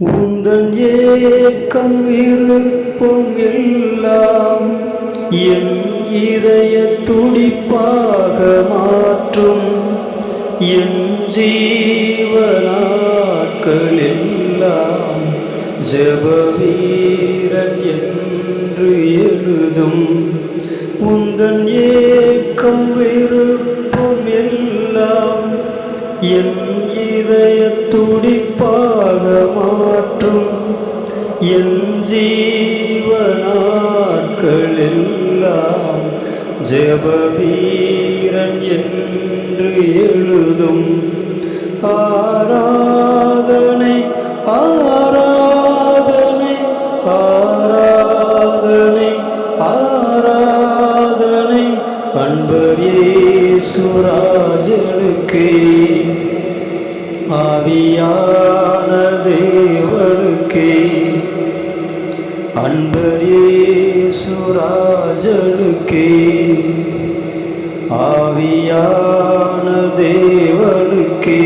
உந்தன் ஏக்கம் இருப்பும் எல்லாம் என் இதய துடிப்பாக மாற்றும். என் ஜீவனாட்கள் எல்லாம் ஜபவீரன் என்று எழுதும். உந்தன் ஏக்கம் இருப்பும் எல்லாம் என் இதய துடிப்பாக என் ஜீவனாட்கள் எல்லாம் என்று எழுதும் ஆராதனை ஆராதனை ஆராதனை ஆராதனை. அன்பரே சுராஜனுக்கே ஆவியான தேவனுக்கே. அன்பரே சுராஜனுக்கே ஆவியான தேவனுக்கே